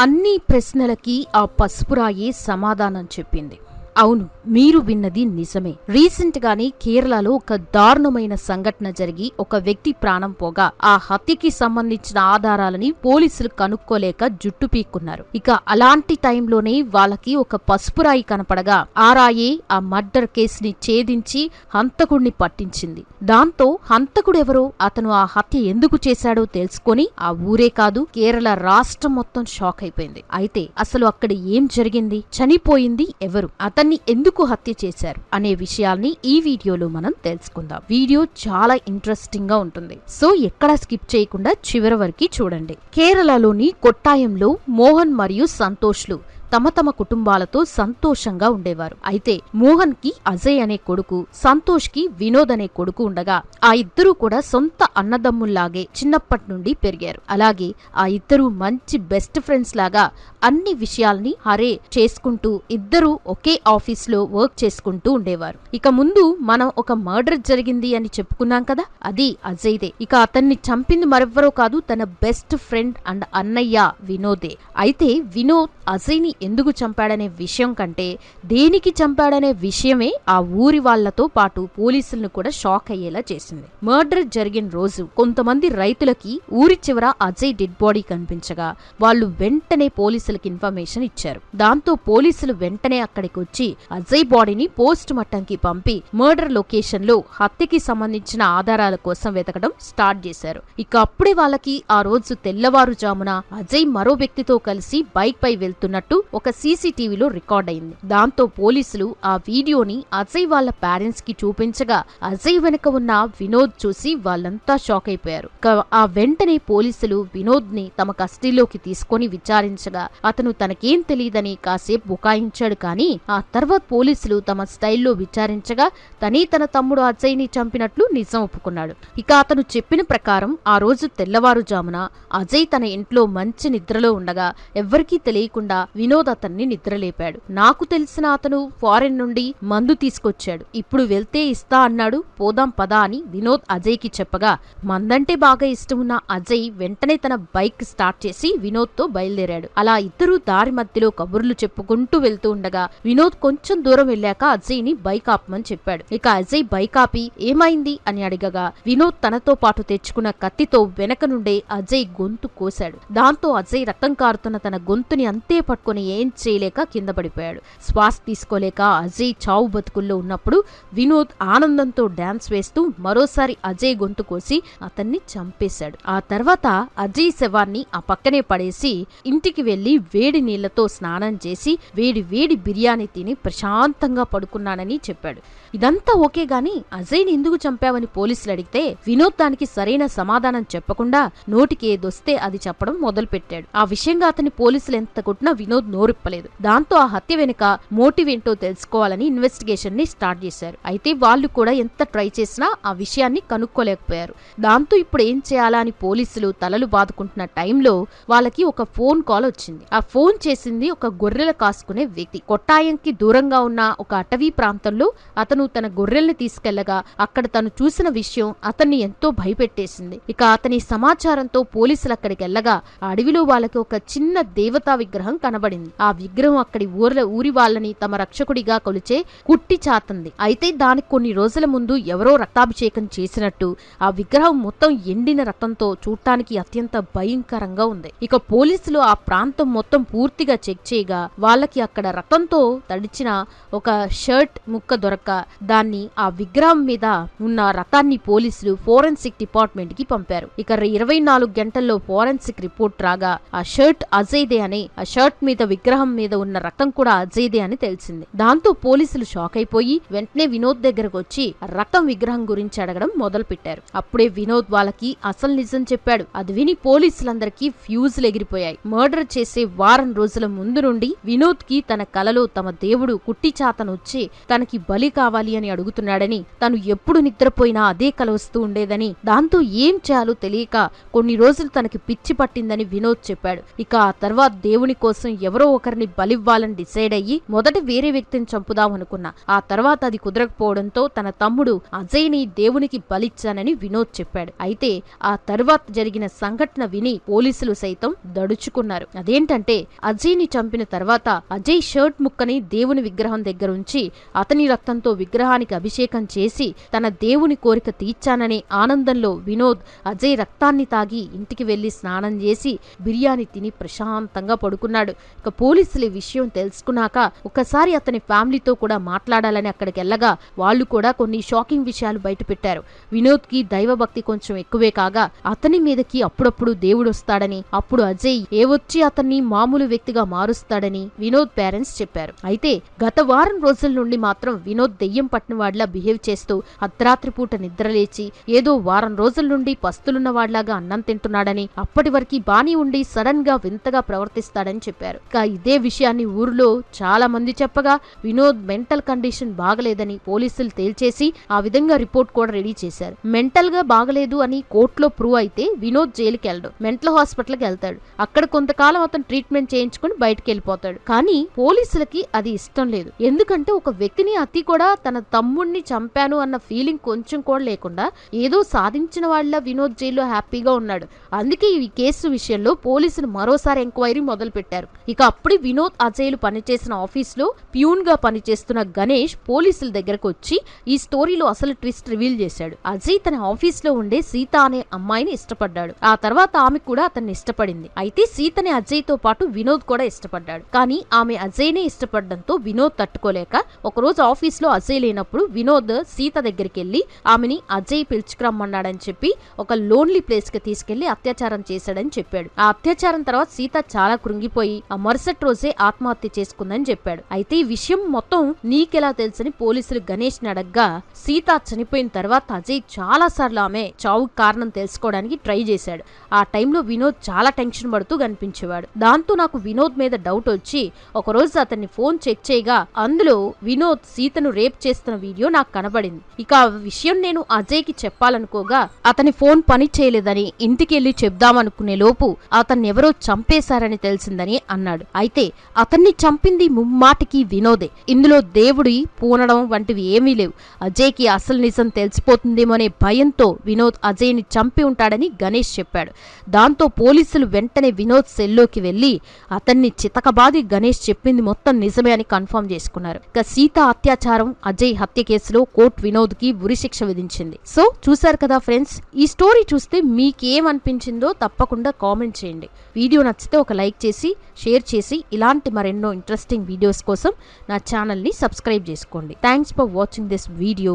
అన్ని ప్రశ్నలకి ఆ పసుపురాయి సమాధానం చెప్పింది. అవును మీరు విన్నది నిజమే. రీసెంట్ గానే కేరళలో ఒక దారుణమైన సంఘటన జరిగి ఒక వ్యక్తి ప్రాణం పోగా ఆ హత్యకి సంబంధించిన ఆధారాలని పోలీసులు కనుక్కోలేక జుట్టు పీక్కున్నారు. ఇక అలాంటి టైంలోనే వాళ్ళకి ఒక పసుపురాయి కనపడగా ఆరాయే ఆ మర్డర్ కేసుని ఛేదించి హంతకుడిని పట్టించింది. దాంతో హంతకుడెవరో అతను ఆ హత్య ఎందుకు చేశాడో తెలుసుకొని ఆ ఊరే కాదు కేరళ రాష్ట్రం మొత్తం షాక్ అయిపోయింది. అయితే అసలు అక్కడ ఏం జరిగింది? చనిపోయింది ఎవరు? అతన్ని ఎందుకు హత్య చేశారు అనే విషయాల్ని ఈ వీడియోలో మనం తెలుసుకుందాం. వీడియో చాలా ఇంట్రెస్టింగ్గా ఉంటుంది. సో ఎక్కడ స్కిప్ చేయకుండా చివరి వరకు చూడండి. కేరళలోని కొట్టాయంలో మోహన్ మరియు సంతోష్లు తమ తమ కుటుంబాలతో సంతోషంగా ఉండేవారు. అయితే మోహన్కి అజయ్ అనే కొడుకు సంతోష్కి వినోద్ అనే కొడుకు ఉండగా ఆ ఇద్దరూ కూడా సొంత అన్నదమ్ముల్లాగే చిన్నప్పటి నుండి పెరిగారు. అలాగే ఆ ఇద్దరు మంచి బెస్ట్ ఫ్రెండ్స్ లాగా అన్ని విషయాల్ని హరే చేసుకుంటూ ఇద్దరూ ఒకే ఆఫీస్లో వర్క్ చేసుకుంటూ ఉండేవారు. ఇక ముందు మనం ఒక మర్డర్ జరిగింది అని చెప్పుకున్నాం కదా అది అజయ్దే. ఇక అతన్ని చంపింది మరెవ్వరో కాదు తన బెస్ట్ ఫ్రెండ్ అండ్ అన్నయ్య వినోదే. అయితే వినోద్ అజయ్ని ఎందుకు చంపాడనే విషయం కంటే దేనికి చంపాడనే విషయమే ఆ ఊరి వాళ్ళతో పాటు పోలీసులను కూడా షాక్ అయ్యేలా చేసింది. మర్డర్ జరిగిన రోజు కొంతమంది రైతులకి ఊరి చివర అజయ్ డెడ్ బాడీ కనిపించగా వాళ్ళు వెంటనే పోలీసులకు ఇన్ఫర్మేషన్ ఇచ్చారు. దాంతో పోలీసులు వెంటనే అక్కడికి వచ్చి అజయ్ బాడీని పోస్ట్ మార్టంకి పంపి మర్డర్ లొకేషన్లో హత్యకి సంబంధించిన ఆధారాల కోసం వెతకడం స్టార్ట్ చేశారు. ఇక అప్పుడే వాళ్ళకి ఆ రోజు తెల్లవారుజామున అజయ్ మరో వ్యక్తితో కలిసి బైక్ పై వెళ్తున్నట్టు ఒక సీసీటీవీలో రికార్డ్ అయింది దాంతో పోలీసులు ఆ వీడియోని అజయ్ వాళ్ళ పేరెంట్స్కి చూపించగా అజయ్ వెనుక ఉన్న వినోద్ చూసి వాళ్ళంతా షాక్ అయిపోయారు ఆ వెంటనే పోలీసులు వినోద్ని తమ కస్టడీలోకి తీసుకొని విచారించగా అతను తనకేం తెలియదని కాసేపు బుకాయించాడు కానీ ఆ తర్వాత పోలీసులు తమ స్టైల్లో విచారించగా తనే తన తమ్ముడు అజయ్ని చంపినట్లు నిజం ఒప్పుకున్నాడు. ఇక అతను చెప్పిన ప్రకారం ఆ రోజు తెల్లవారుజామున అజయ్ తన ఇంట్లో మంచి నిద్రలో ఉండగా ఎవ్వరికీ తెలియకుండా వినోద్ అతన్ని నిద్రలేపాడు. నాకు తెలిసిన అతను ఫారెన్ నుండి మందు తీసుకొచ్చాడు. ఇప్పుడు వెళ్తే ఇస్తా అన్నాడు. పోదాం పదా అని వినోద్ అజయ్కి చెప్పగా మందంటే బాగా ఇష్టమున్న అజయ్ వెంటనే తన బైక్ స్టార్ట్ చేసి వినోద్తో బయలుదేరాడు. అలా ఇద్దరూ దారి మధ్యలో కబుర్లు చెప్పుకుంటూ వెళ్తూ ఉండగా వినోద్ కొంచెం దూరం వెళ్ళాక అజయ్ని బైక్ ఆపమని చెప్పాడు. ఇక అజయ్ బైక్ ఆపి ఏమైంది? అని అడిగగా వినోద్ తనతో పాటు తెచ్చుకున్న కత్తితో వెనక నుండే అజయ్ గొంతు కోశాడు. దాంతో అజయ్ రక్తం కారుతున్న తన గొంతుని అంతే పట్టుకుని ఏం చేయలేక కింద పడిపోయాడు. శ్వాస తీసుకోలేక అజయ్ చావు బతుకుల్లో ఉన్నప్పుడు వినోద్ ఆనందంతో డాన్స్ వేస్తూ మరోసారి అజయ్ గొంతు కోసి అతన్ని చంపేశాడు. ఆ తర్వాత అజయ్ శవాన్ని ఆ పక్కనే పడేసి ఇంటికి వెళ్ళి వేడి నీళ్ళతో స్నానం చేసి వేడి వేడి బిర్యానీ తిని ప్రశాంతంగా పడుకున్నానని చెప్పాడు. ఇదంతా ఓకే గాని అజయ్ని ఎందుకు చంపావని పోలీసులు అడిగితే వినోద్ దానికి సరైన సమాధానం చెప్పకుండా నోటికి ఏదొస్తే అది చెప్పడం మొదలుపెట్టాడు. ఆ విషయంగా అతని పోలీసులు ఎంత కొట్టినా వినోద్ నోరిప్పలేదు. దాంతో ఆ హత్య వెనుక మోటివ్ ఏంటో తెలుసుకోవాలని ఇన్వెస్టిగేషన్ని స్టార్ట్ చేశారు. అయితే వాళ్ళు కూడా ఎంత ట్రై చేసినా ఆ విషయాన్ని కనుక్కోలేకపోయారు. దాంతో ఇప్పుడు ఏం చేయాలా అని పోలీసులు తలలు బాదుకుంటున్న టైంలో వాళ్ళకి ఒక ఫోన్ కాల్ వచ్చింది. ఆ ఫోన్ చేసింది ఒక గొర్రెలు కాసుకునే వ్యక్తి. కొట్టాయంకి దూరంగా ఉన్న ఒక అటవీ ప్రాంతంలో అతను తన గొర్రెల్ని తీసుకెళ్ళగా అక్కడ తను చూసిన విషయం అతన్ని ఎంతో భయపెట్టేసింది. ఇక అతని సమాచారంతో పోలీసులు అక్కడికి వెళ్ళగా అడవిలో వాళ్ళకి ఒక చిన్న దేవతా విగ్రహం కనబడింది. ఆ విగ్రహం అక్కడి ఊర్ల ఊరి వాళ్ళని తమ రక్షకుడిగా కొలిచే కుట్టి చాతంది. అయితే దానికి కొన్ని రోజుల ముందు ఎవరో రక్తాభిషేకం చేసినట్టు ఆ విగ్రహం మొత్తం ఎండిన రక్తంతో చూడటానికి అత్యంత భయంకరంగా ఉంది. ఇక పోలీసులు ఆ ప్రాంతం మొత్తం పూర్తిగా చెక్ చేయగా వాళ్ళకి అక్కడ రక్తంతో తడిచిన ఒక షర్ట్ ముక్క దొరక దాన్ని ఆ విగ్రహం మీద ఉన్న రక్తాన్ని పోలీసులు ఫోరెన్సిక్ డిపార్ట్మెంట్కి పంపారు. ఇక ఇరవై నాలుగు గంటల్లో ఫోరెన్సిక్ రిపోర్ట్ రాగా ఆ షర్ట్ అజయ్దే అనే ఆ షర్ట్ మీద విగ్రహం మీద ఉన్న రక్తం కూడా అజయ్దే అని తెలిసింది. దాంతో పోలీసులు షాక్ అయిపోయి వెంటనే వినోద్ దగ్గరకు వచ్చి రక్తం విగ్రహం గురించి అడగడం మొదలు పెట్టారు అప్పుడే వినోద్ వాళ్ళకి అసలు నిజం చెప్పాడు. అది విని పోలీసులందరికీ ఫ్యూజులు ఎగిరిపోయాయి. మర్డర్ చేసే వారం రోజుల ముందు నుండి వినోద్కి తన కలలో తమ దేవుడు కుట్టిచాతను వచ్చి తనకి బలి కావాలి అని అడుగుతున్నాడని తను ఎప్పుడు నిద్రపోయినా అదే కల వస్తూ ఉండేదని దాంతో ఏం చేయాలో తెలియక కొన్ని రోజులు తనకి పిచ్చి పట్టిందని వినోద్ చెప్పాడు. ఇక ఆ తర్వాత దేవుని కోసం ఎవరు ఎవరో ఒకరిని బలివ్వాలని డిసైడ్ అయ్యి మొదట వేరే వ్యక్తిని చంపుదాం అనుకున్నా ఆ తర్వాత అది కుదరకపోవడంతో తన తమ్ముడు అజయ్ని దేవునికి బలిచ్చానని వినోద్ చెప్పాడు. అయితే ఆ తర్వాత జరిగిన సంఘటన విని పోలీసులు సైతం దడుచుకున్నారు. అదేంటంటే అజయ్ని చంపిన తర్వాత అజయ్ షర్ట్ ముక్కని దేవుని విగ్రహం దగ్గర ఉంచి అతని రక్తంతో విగ్రహానికి అభిషేకం చేసి తన దేవుని కోరిక తీర్చాననే ఆనందంలో వినోద్ అజయ్ రక్తాన్ని తాగి ఇంటికి వెళ్ళి స్నానం చేసి బిర్యానీ తిని ప్రశాంతంగా పడుకున్నాడు. ఇక పోలీసులు ఈ విషయం తెలుసుకున్నాక ఒకసారి అతని ఫ్యామిలీతో కూడా మాట్లాడాలని అక్కడికి వెళ్ళగా వాళ్ళు కూడా కొన్ని షాకింగ్ విషయాలు బయటపెట్టారు. వినోద్కి దైవభక్తి కొంచెం ఎక్కువే కాగా అతని మీదకి అప్పుడప్పుడు దేవుడు వస్తాడని అప్పుడు అజయ్ ఏ వచ్చి అతన్ని మామూలు వ్యక్తిగా మారుస్తాడని వినోద్ పేరెంట్స్ చెప్పారు. అయితే గత వారం రోజుల నుండి మాత్రం వినోద్ దెయ్యం పట్టిన వాడిలా బిహేవ్ చేస్తూ అర్ధరాత్రి పూట నిద్రలేచి ఏదో వారం రోజుల నుండి పస్తులున్న వాడిలాగా అన్నం తింటున్నాడని అప్పటి వరకు బాని ఉండి సడన్గా వింతగా ప్రవర్తిస్తాడని చెప్పారు. ఇక ఇదే విషయాన్ని ఊరిలో చాలా మంది చెప్పగా వినోద్ మెంటల్ కండిషన్ బాగలేదని పోలీసులు తేల్చేసి ఆ విధంగా రిపోర్ట్ కూడా రెడీ చేశారు. మెంటల్గా బాగలేదు అని కోర్టులో ప్రూవ్ అయితే వినోద్ జైలుకి వెళ్ళడు మెంటల్ హాస్పిటల్కి వెళ్తాడు. అక్కడ కొంతకాలం అతను ట్రీట్మెంట్ చేయించుకుని బయటకు వెళ్ళిపోతాడు కానీ పోలీసులకి అది ఇష్టం లేదు. ఎందుకంటే ఒక వ్యక్తిని అతి కూడా తన తమ్ముడిని చంపాను అన్న ఫీలింగ్ కొంచెం కూడా లేకుండా ఏదో సాధించిన వాళ్ళ వినోద్ జైల్లో హ్యాపీగా ఉన్నాడు. అందుకే ఈ కేసు విషయంలో పోలీసులు మరోసారి ఎంక్వైరీ మొదలు పెట్టారు ఇక అప్పుడు వినోద్ అజయ్లు పనిచేసిన ఆఫీస్లో ప్యూన్గా పనిచేస్తున్న గణేష్ పోలీసుల దగ్గరకు వచ్చి ఈ స్టోరీలో అసలు ట్విస్ట్ రివీల్ చేశాడు. అజయ్ తన ఆఫీస్లో ఉండే సీత అనే అమ్మాయిని ఇష్టపడ్డాడు. ఆ తర్వాత ఆమె కూడా అతన్ని ఇష్టపడింది. అయితే సీతని అజయ్తో పాటు వినోద్ కూడా ఇష్టపడ్డాడు. కానీ ఆమె అజయ్నే ఇష్టపడడంతో వినోద్ తట్టుకోలేక ఒకరోజు ఆఫీస్లో అజయ్ లేనప్పుడు వినోద్ సీత దగ్గరికి వెళ్ళి ఆమెని అజయ్ పిలుచుకురమ్మన్నాడని చెప్పి ఒక లోన్లీ ప్లేస్కి తీసుకెళ్ళి అత్యాచారం చేశాడని చెప్పాడు. ఆ అత్యాచారం తర్వాత సీత చాలా కృంగిపోయి అమర్ మరుసటి రోజే ఆత్మహత్య చేసుకుందని చెప్పాడు. అయితే ఈ విషయం మొత్తం నీకెలా తెలుసని పోలీసులు గణేష్ అడగ్గా సీత చనిపోయిన తర్వాత అజయ్ చాలా సార్లు ఆమె చావు కారణం తెలుసుకోవడానికి ట్రై చేశాడు. ఆ టైంలో వినోద్ చాలా టెన్షన్ పడుతూ కనిపించేవాడు. దాంతో నాకు వినోద్ మీద డౌట్ వచ్చి ఒకరోజు అతన్ని ఫోన్ చెక్ చేయగా అందులో వినోద్ సీతను రేప్ చేస్తున్న వీడియో నాకు కనబడింది. ఇక ఆ విషయం నేను అజయ్కి చెప్పాలనుకోగా అతని ఫోన్ పని చేయలేదని ఇంటికెళ్ళి చెప్దామనుకునే లోపు అతన్ని ఎవరో చంపేశారని తెలిసిందని అన్నాడు. అయితే అతన్ని చంపింది ముమ్మాటికి వినోదే. ఇందులో దేవుడి పూనడం వంటివి ఏమీ లేవు. అజయ్కి అసలు నిజం తెలిసిపోతుందేమోనే భయంతో వినోద్ అజయ్ని చంపి ఉంటాడని గణేష్ చెప్పాడు. దాంతో పోలీసులు వెంటనే వినోద్ సెల్లోకి వెళ్ళి అతన్ని చితకబాది గణేష్ చెప్పింది మొత్తం నిజమే అని కన్ఫర్మ్ చేసుకున్నారు. ఇక సీత అత్యాచారం అజయ్ హత్య కేసులో కోర్టు వినోద్కి ఉరిశిక్ష విధించింది. సో చూశారు కదా ఫ్రెండ్స్? ఈ స్టోరీ చూస్తే మీకేమనిపించిందో తప్పకుండా కామెంట్ చేయండి. వీడియో నచ్చితే ఒక లైక్ చేసి షేర్ చేసి ఇలాంటి మరెన్నో ఇంట్రెస్టింగ్ వీడియోస్ కోసం నా ఛానల్ని సబ్స్క్రైబ్ చేసుకోండి. Thanks for watching this video